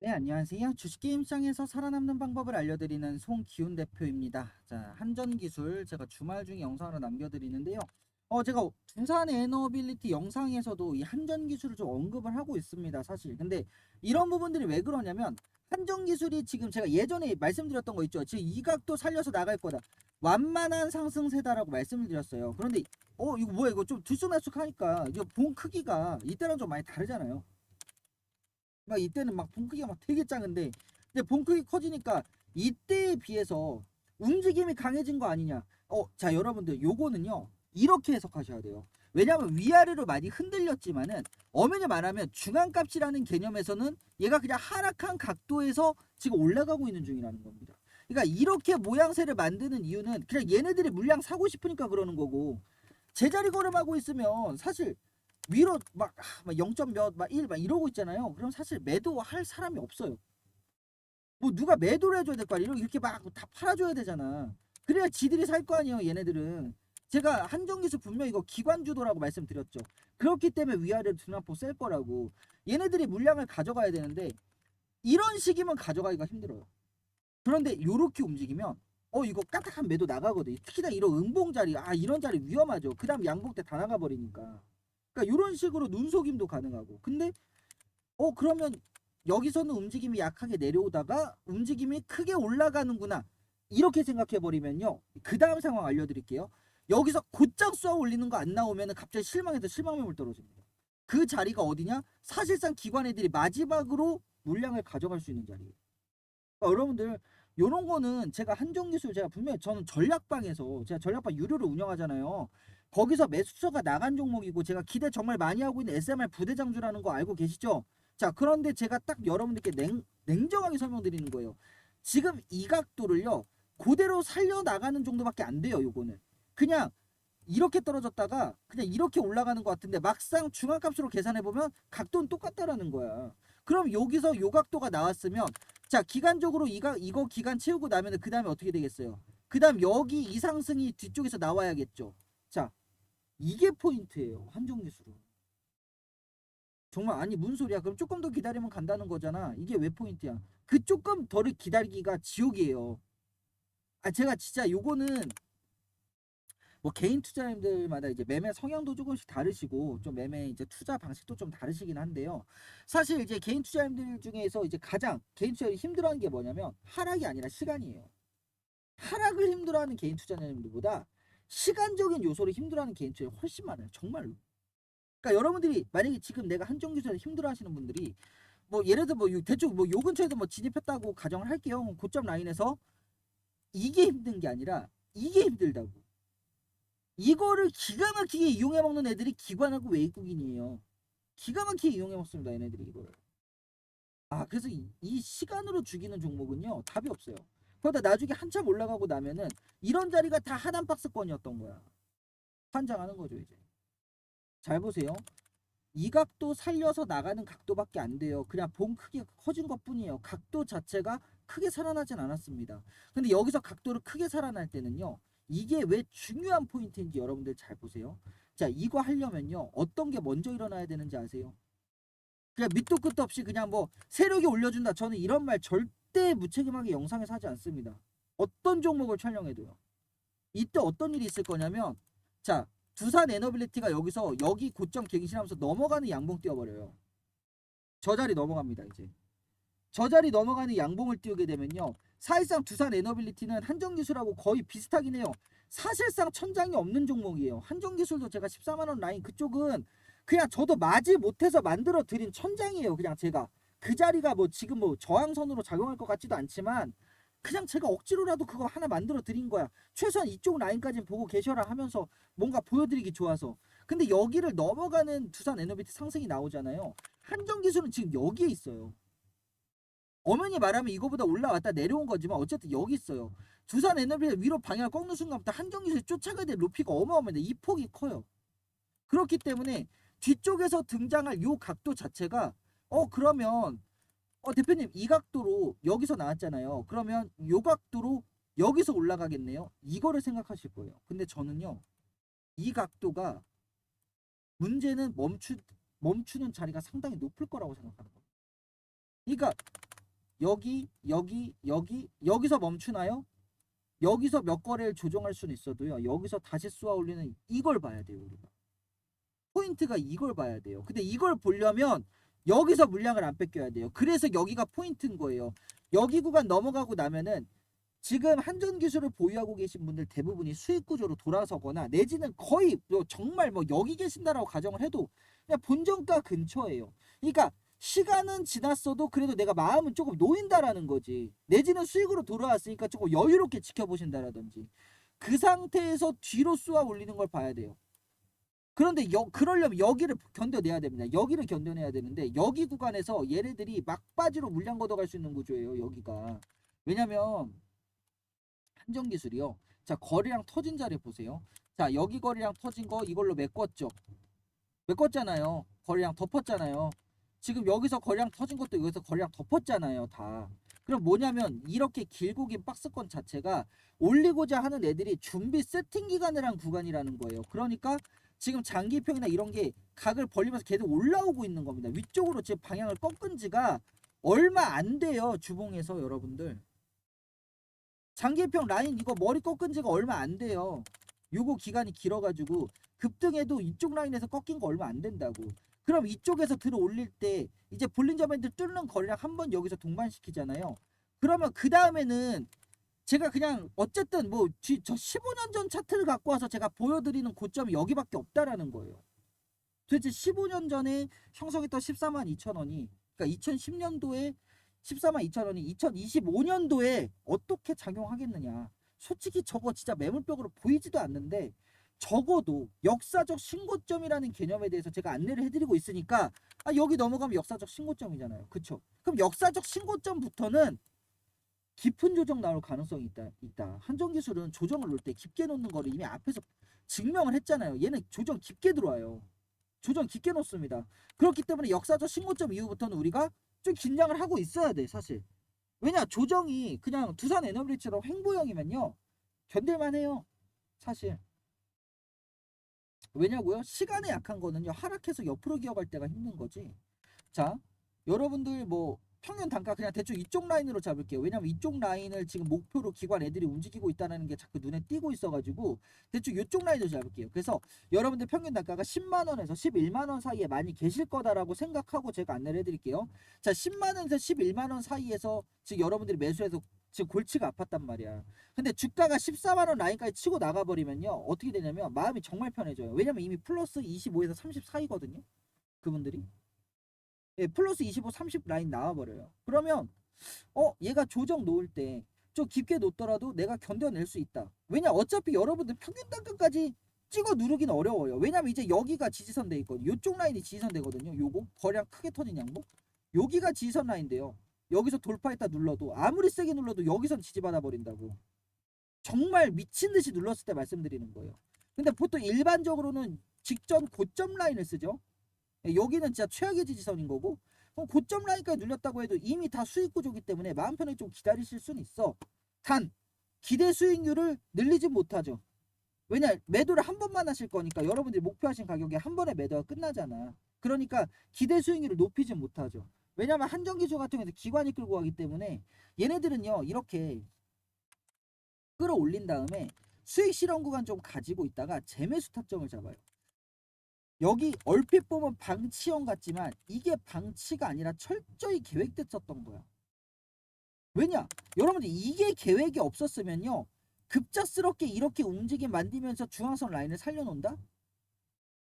네, 안녕하세요. 주식게임 시장에서 살아남는 방법을 알려드리는 송기훈 대표입니다. 자, 한전기술 제가 주말 중에 영상으로 남겨드리는데요. 어, 제가 두산 에너빌리티 영상에서도 이 한전기술을 좀 언급을 하고 있습니다, 사실. 근데 이런 부분들이 왜 그러냐면 한전기술이 지금 제가 예전에 말씀드렸던 거 있죠. 지금 이 각도 살려서 나갈 거다. 완만한 상승세다라고 말씀을 드렸어요. 그런데 어, 이거 뭐야? 이거 좀 들쑥날쑥하니까 이거 봉 크기가 이때랑 좀 많이 다르잖아요. 막 이때는 막 봉크기가 막 되게 작은데 근데 봉크기 커지니까 이때에 비해서 움직임이 강해진 거 아니냐. 어 자 여러분들 요거는요 이렇게 해석하셔야 돼요. 왜냐하면 위아래로 많이 흔들렸지만은 엄연히 말하면 중앙값이라는 개념에서는 얘가 그냥 하락한 각도에서 지금 올라가고 있는 중이라는 겁니다. 그러니까 이렇게 모양새를 만드는 이유는 그냥 얘네들이 물량 사고 싶으니까 그러는 거고 제자리 걸음하고 있으면 사실 위로 막, 아, 막 0점 몇, 막 1, 막 이러고 있잖아요. 그럼 사실 매도할 사람이 없어요. 뭐 누가 매도를 해줘야 될 거 아니에요. 이렇게 막 다 팔아줘야 되잖아. 그래야 지들이 살 거 아니에요, 얘네들은. 제가 한정기수 분명 이거 기관주도라고 말씀드렸죠. 그렇기 때문에 위아래로 두나포 셀 거라고. 얘네들이 물량을 가져가야 되는데 이런 식이면 가져가기가 힘들어요. 그런데 요렇게 움직이면 어 이거 까딱한 매도 나가거든. 특히나 이런 음봉 자리, 아 이런 자리 위험하죠. 그 다음 양봉 때 다 나가 버리니까. 그러니까 이런 식으로 눈속임도 가능하고. 근데 어 그러면 여기서는 움직임이 약하게 내려오다가 움직임이 크게 올라가는구나. 이렇게 생각해 버리면요. 그 다음 상황 알려드릴게요. 여기서 곧장 쏘아 올리는 거 안 나오면 갑자기 실망해서 실망매물 떨어집니다. 그 자리가 어디냐? 사실상 기관 애들이 마지막으로 물량을 가져갈 수 있는 자리예요. 그러니까 여러분들 요런 거는 제가 한정 기술 제가 분명히 저는 전략방에서 제가 전략방 유료로 운영하잖아요. 거기서 매수처가 나간 종목이고 제가 기대 정말 많이 하고 있는 SMR 부대장주라는 거 알고 계시죠? 자 그런데 제가 딱 여러분들께 냉, 냉정하게 설명드리는 거예요. 지금 이 각도를요 그대로 살려나가는 정도밖에 안 돼요 요거는 그냥 이렇게 떨어졌다가 그냥 이렇게 올라가는 것 같은데 막상 중앙값으로 계산해보면 각도는 똑같다라는 거야 그럼 여기서 요 각도가 나왔으면 자 기간적으로 이가, 이거 기간 채우고 나면 그 다음에 어떻게 되겠어요 그 다음 여기 이 상승이 뒤쪽에서 나와야겠죠 자 이게 포인트예요 한정기술은. 정말 아니 무슨 소리야? 그럼 조금 더 기다리면 간다는 거잖아. 이게 왜 포인트야? 그 조금 덜 기다리기가 지옥이에요. 아 제가 진짜 요거는 뭐 개인 투자님들마다 이제 매매 성향도 조금씩 다르시고 좀 매매 이제 투자 방식도 좀 다르시긴 한데요. 사실 이제 개인 투자님들 중에서 이제 가장 개인 투자를 힘들어하는 게 뭐냐면 하락이 아니라 시간이에요. 하락을 힘들어하는 개인 투자자님들보다 시간적인 요소를 힘들어하는 개인 투자가 훨씬 많아요. 정말로. 그러니까 여러분들이 만약에 지금 내가 한정 투자를 힘들어하시는 분들이 뭐 예를 들어 뭐 요- 대충 뭐 요 근처에서 뭐 진입했다고 가정을 할게요. 고점 라인에서 이게 힘든 게 아니라 이게 힘들다고. 이거를 기가 막히게 이용해 먹는 애들이 기관하고 외국인이에요. 기가 막히게 이용해 먹습니다, 얘네들이 이거를. 아, 그래서 이, 이 시간으로 죽이는 종목은요, 답이 없어요. 그러다 나중에 한참 올라가고 나면은 이런 자리가 다 하단 박스권이었던 거야. 환장하는 거죠, 이제. 잘 보세요. 이 각도 살려서 나가는 각도밖에 안 돼요. 그냥 봉 크기가 커진 것 뿐이에요. 각도 자체가 크게 살아나진 않았습니다. 근데 여기서 각도를 크게 살아날 때는요. 이게 왜 중요한 포인트인지 여러분들 잘 보세요. 자, 이거 하려면요. 어떤 게 먼저 일어나야 되는지 아세요? 그냥 밑도 끝도 없이 그냥 뭐 세력이 올려준다. 저는 이런 말 절대 무책임하게 영상에서 하지 않습니다. 어떤 종목을 촬영해도요. 이때 어떤 일이 있을 거냐면 자, 두산 에너빌리티가 여기서 여기 고점 갱신하면서 넘어가는 양봉 띄워버려요. 저 자리 넘어갑니다, 이제. 저 자리 넘어가는 양봉을 띄우게 되면요. 사실상 두산 에너빌리티는 한정기술하고 거의 비슷하긴 해요. 사실상 천장이 없는 종목이에요. 한정기술도 제가 14만원 라인 그쪽은 그냥 저도 맞이 못해서 만들어 드린 천장이에요. 그냥 제가. 그 자리가 뭐 지금 뭐 저항선으로 작용할 것 같지도 않지만 그냥 제가 억지로라도 그거 하나 만들어 드린 거야. 최소한 이쪽 라인까지는 보고 계셔라 하면서 뭔가 보여드리기 좋아서. 근데 여기를 넘어가는 두산 에너비티 상승이 나오잖아요. 한정 기술은 지금 여기에 있어요. 엄연히 말하면 이거보다 올라왔다 내려온 거지만 어쨌든 여기 있어요. 두산 에너비티 위로 방향을 꺾는 순간부터 한정 기술 쫓아가야 될 높이가 어마어마한데 이 폭이 커요. 그렇기 때문에 뒤쪽에서 등장할 요 각도 자체가 어 그러면 어 대표님 이 각도로 여기서 나왔잖아요. 그러면 요 각도로 여기서 올라가겠네요. 이거를 생각하실 거예요. 근데 저는요. 이 각도가 문제는 멈추 멈추는 자리가 상당히 높을 거라고 생각하는 거예요. 그러니까 여기 여기 여기 여기서 멈추나요? 여기서 몇 거래를 조정할 수는 있어도요. 여기서 다시 쏘아 올리는 이걸 봐야 돼요, 우리가. 포인트가 이걸 봐야 돼요. 근데 이걸 보려면 여기서 물량을 안 뺏겨야 돼요. 그래서 여기가 포인트인 거예요. 여기 구간 넘어가고 나면은 지금 한전 기술을 보유하고 계신 분들 대부분이 수익 구조로 돌아서거나 내지는 거의 뭐 정말 뭐 여기 계신다라고 가정을 해도 그냥 본정가 근처예요. 그러니까 시간은 지났어도 그래도 내가 마음은 조금 놓인다라는 거지. 내지는 수익으로 돌아왔으니까 조금 여유롭게 지켜보신다라든지. 그 상태에서 뒤로 쏘아 올리는 걸 봐야 돼요. 그런데 여, 그러려면 여기를 견뎌내야 됩니다. 여기를 견뎌내야 되는데 여기 구간에서 얘네들이 막바지로 물량 걷어갈 수 있는 구조예요. 여기가. 왜냐면 한정 기술이요. 자 거리랑 터진 자리 보세요. 자 여기 거리랑 터진 거 이걸로 메꿨죠. 메꿨잖아요. 거리랑 덮었잖아요. 지금 여기서 거리랑 터진 것도 여기서 거리랑 덮었잖아요. 다. 그럼 뭐냐면 이렇게 길고 긴 박스권 자체가 올리고자 하는 애들이 준비 세팅 기간을 한 구간이라는 거예요. 그러니까 지금 장기평이나 이런 게 각을 벌리면서 계속 올라오고 있는 겁니다. 위쪽으로 지금 방향을 꺾은 지가 얼마 안 돼요. 주봉에서 여러분들. 장기평 라인 이거 머리 꺾은 지가 얼마 안 돼요. 요거 기간이 길어가지고 급등해도 이쪽 라인에서 꺾인 거 얼마 안 된다고. 그럼 이쪽에서 들어 올릴 때 이제 볼린저 밴드 뚫는 거리랑 한 번 여기서 동반시키잖아요. 그러면 그 다음에는 제가 그냥 어쨌든 뭐 저 15년 전 차트를 갖고 와서 제가 보여드리는 고점이 여기밖에 없다라는 거예요. 도대체 15년 전에 형성했던 14만 2천 원이 그러니까 2010년도에 14만 2천 원이 2025년도에 어떻게 작용하겠느냐. 솔직히 저거 진짜 매물벽으로 보이지도 않는데 적어도 역사적 신고점이라는 개념에 대해서 제가 안내를 해드리고 있으니까 아 여기 넘어가면 역사적 신고점이잖아요. 그쵸? 그럼 역사적 신고점부터는 깊은 조정 나올 가능성이 있다. 있다. 한정 기술은 조정을 놓을 때 깊게 놓는 거를 이미 앞에서 증명을 했잖아요. 얘는 조정 깊게 들어와요. 조정 깊게 놓습니다. 그렇기 때문에 역사적 신고점 이후부터는 우리가 좀 긴장을 하고 있어야 돼, 사실. 왜냐, 조정이 그냥 두산 에너블리처럼 횡보형이면요. 견딜만 해요. 사실. 왜냐고요? 시간에 약한 거는요. 하락해서 옆으로 기어갈 때가 힘든 거지. 자, 여러분들 뭐 평균 단가 그냥 대충 이쪽 라인으로 잡을게요. 왜냐면 이쪽 라인을 지금 목표로 기관 애들이 움직이고 있다는 게 자꾸 눈에 띄고 있어가지고 대충 이쪽 라인으로 잡을게요. 그래서 여러분들 평균 단가가 10만 원에서 11만 원 사이에 많이 계실 거다라고 생각하고 제가 안내를 해드릴게요. 자, 10만 원에서 11만 원 사이에서 지금 여러분들이 매수해서 지금 골치가 아팠단 말이야. 근데 주가가 14만 원 라인까지 치고 나가버리면요 어떻게 되냐면 마음이 정말 편해져요. 왜냐면 이미 플러스 25에서 30 사이거든요. 그분들이. 예, 플러스 25, 30 라인 나와버려요. 그러면 어 얘가 조정 놓을 때 좀 깊게 놓더라도 내가 견뎌낼 수 있다. 왜냐 어차피 여러분들 평균 단가까지 찍어 누르기는 어려워요. 왜냐면 이제 여기가 지지선 돼 있거든요. 요쪽 라인이 지지선 되거든요. 요거 거량 크게 터진 양복. 여기가 지지선 라인인데요. 여기서 돌파했다 눌러도 아무리 세게 눌러도 여기선 지지받아 버린다고. 정말 미친 듯이 눌렀을 때 말씀드리는 거예요. 근데 보통 일반적으로는 직전 고점 라인을 쓰죠. 예, 여기는 진짜 최악의 지지선인 거고 그럼 고점 라인까지 눌렸다고 해도 이미 다 수익 구조기 때문에 마음 편하게 좀 기다리실 수는 있어. 단 기대 수익률을 늘리지 못하죠. 왜냐 매도를 한 번만 하실 거니까 여러분들이 목표하신 가격에 한 번에 매도가 끝나잖아. 그러니까 기대 수익률을 높이지 못하죠. 왜냐면 한정기술 같은 경우는 기관이 끌고 가기 때문에 얘네들은요 이렇게 끌어올린 다음에 수익 실현 구간 좀 가지고 있다가 재매수 타점을 잡아요. 여기 얼핏 보면 방치형 같지만 이게 방치가 아니라 철저히 계획됐었던 거야. 왜냐? 여러분들 이게 계획이 없었으면요. 급작스럽게 이렇게 움직임 만들면서 중앙선 라인을 살려놓는다?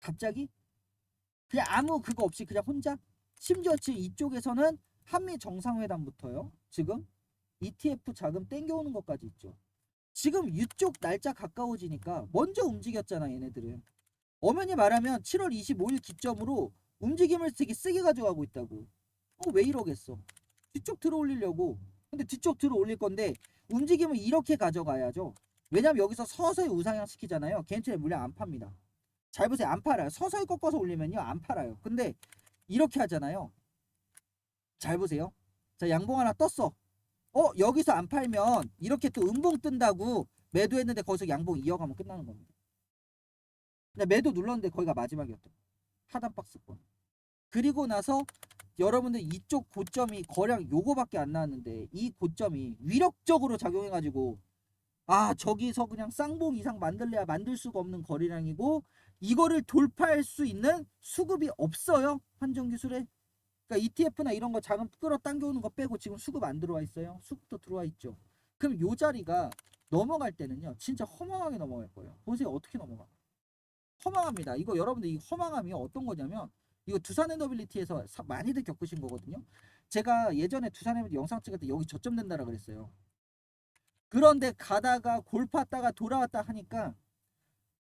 갑자기? 그냥 아무 그거 없이 그냥 혼자? 심지어 지금 이쪽에서는 한미 정상회담부터요. 지금 ETF 자금 땡겨오는 것까지 있죠. 지금 이쪽 날짜 가까워지니까 먼저 움직였잖아 얘네들은. 엄연히 말하면 7월 25일 기점으로 움직임을 되게 세게 가져가고 있다고. 어, 왜 이러겠어? 뒤쪽 들어 올리려고. 근데 뒤쪽 들어 올릴 건데 움직임을 이렇게 가져가야죠. 왜냐면 여기서 서서히 우상향 시키잖아요. 개인차에 물량 안 팝니다. 잘 보세요. 안 팔아요. 서서히 꺾어서 올리면요. 안 팔아요. 근데 이렇게 하잖아요. 잘 보세요. 자, 양봉 하나 떴어. 어, 여기서 안 팔면 이렇게 또 음봉 뜬다고 매도했는데 거기서 양봉 이어가면 끝나는 겁니다. 근데 매도 눌렀는데 거기가 마지막이었던 하단 박스권. 그리고 나서 여러분들 이쪽 고점이 거량 요거밖에 안 나왔는데 이 고점이 위력적으로 작용해가지고 아 저기서 그냥 쌍봉 이상 만들래야 만들 수가 없는 거래량이고 이거를 돌파할 수 있는 수급이 없어요 한정 기술에. 그러니까 ETF나 이런 거 자금 끌어당겨오는 거 빼고 지금 수급 안 들어와 있어요. 수급도 들어와 있죠. 그럼 요 자리가 넘어갈 때는요 진짜 허망하게 넘어갈 거예요. 보세요. 어떻게 넘어가 허망합니다. 이거 여러분들 이 허망함이 어떤 거냐면 이거 두산 에너빌리티에서 사- 많이들 겪으신 거거든요. 제가 예전에 두산 에너빌리티 영상 찍을 때 여기 저점 된다라 그랬어요. 그런데 가다가 골 팠다가 돌아왔다 하니까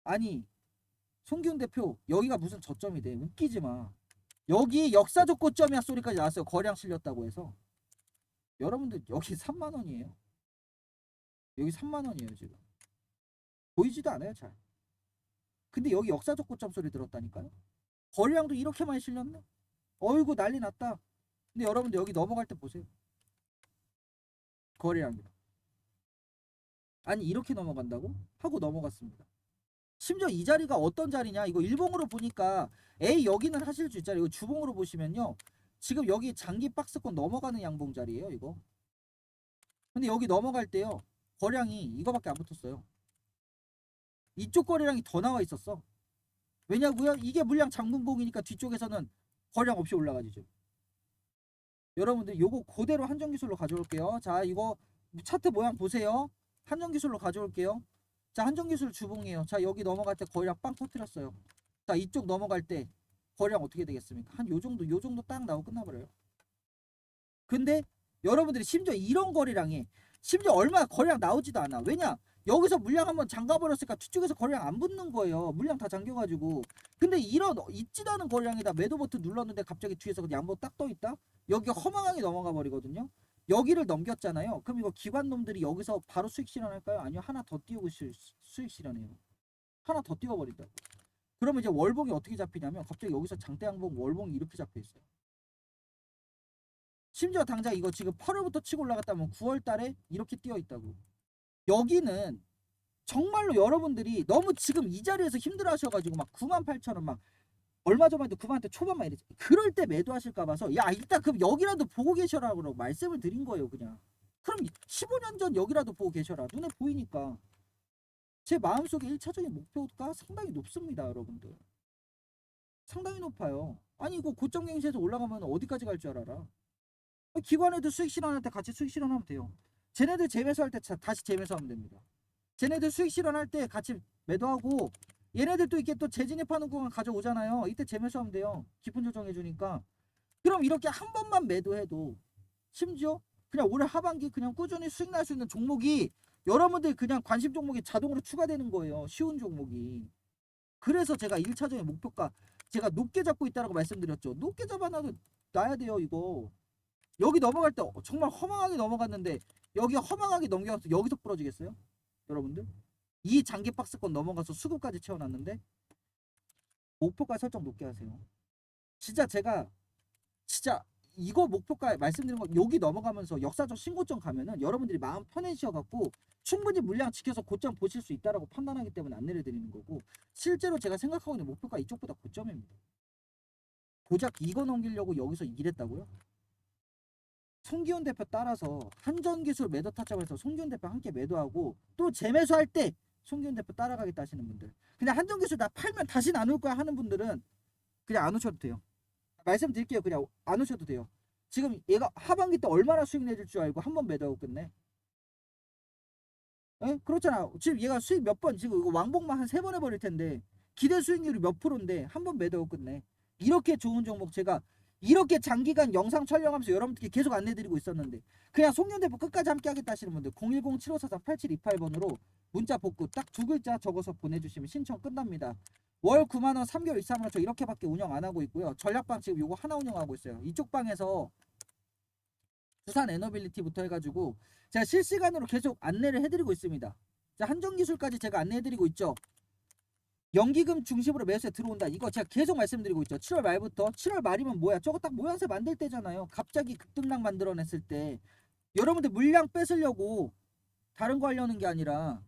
아니 송기훈 대표 여기가 무슨 저점이 돼? 웃기지 마. 여기 역사적 고점이야 소리까지 나왔어요. 거량 실렸다고 해서. 여러분들 여기 3만 원이에요. 여기 3만 원이에요 지금. 보이지도 않아요 잘 근데 여기 역사적 고점 소리 들었다니까요 거량도 이렇게 많이 실렸네 어이구 난리 났다 근데 여러분들 여기 넘어갈 때 보세요 거래량이랑 아니 이렇게 넘어간다고? 하고 넘어갔습니다. 심지어 이 자리가 어떤 자리냐 이거 일봉으로 보니까 A 여기는 하실 수 있잖아요. 이거 주봉으로 보시면요. 지금 여기 장기 박스권 넘어가는 양봉 자리예요 이거. 근데 여기 넘어갈 때요. 거량이 이거밖에 안 붙었어요. 이쪽 거래량이 더 나와 있었어. 왜냐고요? 이게 물량 장군봉이니까 뒤쪽에서는 거량 없이 올라가지죠. 여러분들 요거 그대로 한정 기술로 가져올게요. 자 이거 차트 모양 보세요. 한정 기술로 가져올게요. 자, 한정 기술 주봉이에요. 자, 여기 넘어갈 때 거래량 빵 터뜨렸어요. 자, 이쪽 넘어갈 때 거래량 어떻게 되겠습니까? 한 요 정도, 요 정도 딱 나오고 끝나버려요. 근데 여러분들이 심지어 이런 거래량이 심지어 얼마 거래량 나오지도 않아. 왜냐? 여기서 물량 한번 잠가버렸으니까 뒤쪽에서 거래량 안 붙는 거예요. 물량 다 잠겨가지고. 근데 이런 있지도 않은 거래량에다 매도 버튼 눌렀는데 갑자기 뒤에서 그냥 양보 딱 떠 있다? 여기 허망하게 넘어가 버리거든요. 여기를 넘겼잖아요. 그럼 이거 기관 놈들이 여기서 바로 수익 실현할까요? 아니요. 하나 더 띄우고 실- 수익 실현해요. 하나 더 띄워버린다고. 그러면 이제 월봉이 어떻게 잡히냐면 갑자기 여기서 장대 양봉 월봉이 이렇게 잡혀 있어요. 심지어 당장 이거 지금 8월부터 치고 올라갔다면 9월 달에 이렇게 뛰어 있다고. 여기는 정말로 여러분들이 너무 지금 이 자리에서 힘들어 하셔가지고 막 9만 8천 원막 얼마 전만 해도 9만 대 초반만 이랬지. 그럴 때 매도하실까 봐서 야 일단 그럼 여기라도 보고 계셔라고 말씀을 드린 거예요 그냥. 그럼 15년 전 여기라도 보고 계셔라. 눈에 보이니까. 제 마음속에 1차적인 목표가 상당히 높습니다 여러분들. 상당히 높아요. 아니 이거 고점 갱시에서 올라가면 어디까지 갈 줄 알아라. 기관에도 수익 실현할 때 같이 수익 실현하면 돼요. 쟤네들 재매수할 때 자- 다시 재매수하면 됩니다. 쟤네들 수익 실현할 때 같이 매도하고 얘네들 또 이렇게 또 재진입하는 구간 가져오잖아요. 이때 재매수하면 돼요. 기분 조정해 주니까. 그럼 이렇게 한 번만 매도해도 심지어 그냥 올해 하반기 그냥 꾸준히 수익 날 수 있는 종목이 여러분들 그냥 관심 종목이 자동으로 추가되는 거예요. 쉬운 종목이. 그래서 제가 1차적인 목표가 제가 높게 잡고 있다라고 말씀드렸죠. 높게 잡아놔도 놔야 돼요, 이거. 여기 넘어갈 때 정말 허망하게 넘어갔는데 여기 허망하게 넘겨가서 여기서 부러지겠어요? 여러분들? 이 장기 박스권 넘어가서 수급까지 채워놨는데 목표가 설정 높게 하세요. 진짜 제가 진짜 이거 목표가 말씀드린 거 여기 넘어가면서 역사적 신고점 가면은 여러분들이 마음 편해지셔 갖고 충분히 물량 지켜서 고점 보실 수 있다라고 판단하기 때문에 안내를 드리는 거고 실제로 제가 생각하고 있는 목표가 이쪽보다 고점입니다. 고작 이거 넘기려고 여기서 일했다고요? 송기훈 대표 따라서 한전기술 매도 타점에서 송기훈 대표 함께 매도하고 또 재매수할 때 송기훈 대표 따라가겠다 하시는 분들. 그냥 한전기술 나 팔면 다시는 안올 거야 하는 분들은 그냥 안 오셔도 돼요. 말씀드릴게요. 그냥 안 오셔도 돼요. 지금 얘가 하반기 때 얼마나 수익 내줄 줄 알고 한 번 매도하고 끝내? 에? 그렇잖아. 지금 얘가 수익 몇 번 지금 이거 왕복만 한 세 번 해버릴 텐데 기대 수익률이 몇 프로인데 한 번 매도하고 끝내. 이렇게 좋은 종목 제가 이렇게 장기간 영상 촬영하면서 여러분들께 계속 안내드리고 있었는데 그냥 송년 대표 끝까지 함께 하겠다 하시는 분들 010-7543-8728번으로 문자 복구 딱 두 글자 적어서 보내주시면 신청 끝납니다. 월 9만원 3개월 이상으로 저 이렇게밖에 운영 안 하고 있고요. 전략방 지금 요거 하나 운영하고 있어요. 이쪽 방에서 부산 에너빌리티부터 해가지고 제가 실시간으로 계속 안내를 해드리고 있습니다. 자, 한정기술까지 제가 안내해드리고 있죠. 연기금 중심으로 매수에 들어온다. 이거 제가 계속 말씀드리고 있죠. 7월 말부터 7월 말이면 뭐야? 저거 딱 모양새 만들 때잖아요. 갑자기 급등락 만들어냈을 때 여러분들 물량 뺏으려고 다른 거 하려는 게 아니라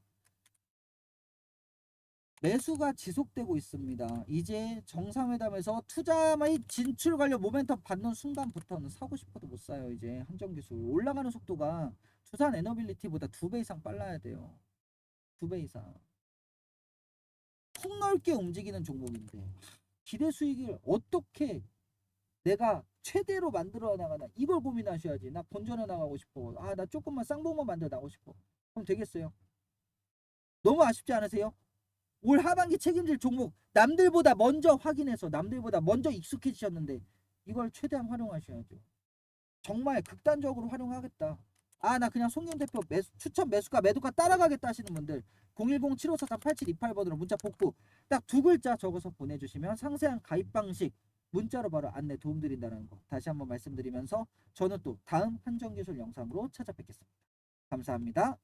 매수가 지속되고 있습니다. 이제 정상회담에서 투자 및 진출 관련 모멘텀 받는 순간부터는 사고 싶어도 못 사요. 이제 한정 기술 올라가는 속도가 두산 에너빌리티보다 두 배 이상 빨라야 돼요. 두 배 이상. 폭넓게 움직이는 종목인데 기대 수익을 어떻게 내가 최대로 만들어 나가나 이걸 고민하셔야지. 나 본전에 나가고 싶어. 아 나 조금만 쌍봉만 만들어 나가고 싶어. 그럼 되겠어요? 너무 아쉽지 않으세요? 올 하반기 책임질 종목 남들보다 먼저 확인해서 남들보다 먼저 익숙해지셨는데 이걸 최대한 활용하셔야죠. 정말 극단적으로 활용하겠다. 아 나 그냥 송윤 대표 매수, 추천 매수가 매도가 따라가겠다 하시는 분들 010-7543-8728번으로 문자 복구 딱 두 글자 적어서 보내주시면 상세한 가입 방식 문자로 바로 안내 도움드린다는 거 다시 한번 말씀드리면서 저는 또 다음 한정기술 영상으로 찾아뵙겠습니다. 감사합니다.